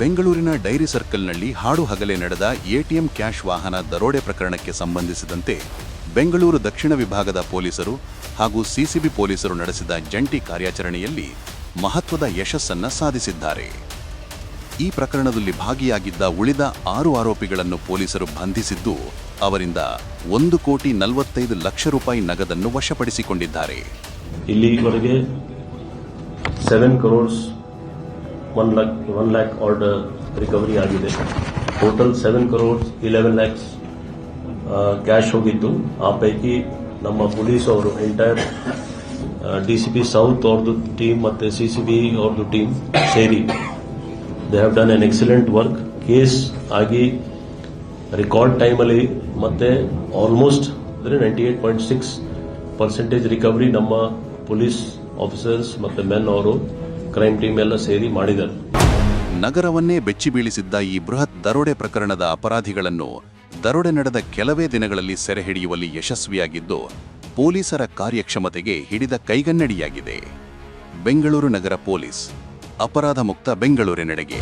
ಬೆಂಗಳೂರಿನ ಡೈರಿ ಸರ್ಕಲ್ನಲ್ಲಿ ಹಾಡು ಹಗಲೆ ನಡೆದ ಎಟಿಎಂ ಕ್ಯಾಶ್ ವಾಹನ ದರೋಡೆ ಪ್ರಕರಣಕ್ಕೆ ಸಂಬಂಧಿಸಿದಂತೆ ಬೆಂಗಳೂರು ದಕ್ಷಿಣ ವಿಭಾಗದ ಪೊಲೀಸರು ಹಾಗೂ ಸಿಸಿಬಿ ಪೊಲೀಸರು ನಡೆಸಿದ ಜಂಟಿ ಕಾರ್ಯಾಚರಣೆಯಲ್ಲಿ ಮಹತ್ವದ ಯಶಸ್ಸನ್ನು ಸಾಧಿಸಿದ್ದಾರೆ. ಈ ಪ್ರಕರಣದಲ್ಲಿ ಭಾಗಿಯಾಗಿದ್ದ ಉಳಿದ ಆರು ಆರೋಪಿಗಳನ್ನು ಪೊಲೀಸರು ಬಂಧಿಸಿದ್ದು, ಅವರಿಂದ ಒಂದು ಕೋಟಿ ನಲವತ್ತೈದು ಲಕ್ಷ ರೂಪಾಯಿ ನಗದನ್ನು ವಶಪಡಿಸಿಕೊಂಡಿದ್ದಾರೆ. ಇಲ್ಲಿವರೆಗೆ seven crores one lakh one lakh order recovery ಆಗಿದೆ. Total seven crores eleven lakhs cash ಹೋಗಿತ್ತು. ಆ ಪೈಕಿ ನಮ್ಮ ಪೊಲೀಸ್ ಅವರು ಎಂಟೈರ್ ಡಿ ಸಿ ಸೌತ್ ಅವ್ರದ್ದು ಟೀಮ್ ಮತ್ತೆ ಸಿ ಸಿ ಬಿ ಅವ್ರದ್ದು ಟೀಮ್ ಸೇರಿ they have done an excellent work case ಆಗಿ ರೆಕಾರ್ಡ್ ಟೈಮಲ್ಲಿ ಮತ್ತೆ ಆಲ್ಮೋಸ್ಟ್ ಅಂದರೆ ninety eight point six percentage recovery ನಮ್ಮ ಪೊಲೀಸ್ ಆಫೀಸರ್ಸ್ ಮತ್ತು ಮೆನ್ ಅವರು ಕ್ರೈಮ್ ಟೀಮ್ ಎಲ್ಲ ಸೇರಿ ಮಾಡಿದ್ದಾರೆ. ನಗರವನ್ನೇ ಬೆಚ್ಚಿ ಬೀಳಿಸಿದ್ದ ಈ ಬೃಹತ್ ದರೋಡೆ ಪ್ರಕರಣದ ಅಪರಾಧಿಗಳನ್ನು ದರೋಡೆ ನಡೆದ ಕೆಲವೇ ದಿನಗಳಲ್ಲಿ ಸೆರೆ ಹಿಡಿಯುವಲ್ಲಿ ಯಶಸ್ವಿಯಾಗಿದ್ದು, ಪೊಲೀಸರ ಕಾರ್ಯಕ್ಷಮತೆಗೆ ಹಿಡಿದ ಕೈಗನ್ನಡಿಯಾಗಿದೆ. ಬೆಂಗಳೂರು ನಗರ ಪೊಲೀಸ್ ಅಪರಾಧ ಮುಕ್ತ ಬೆಂಗಳೂರಿನೆಡೆಗೆ.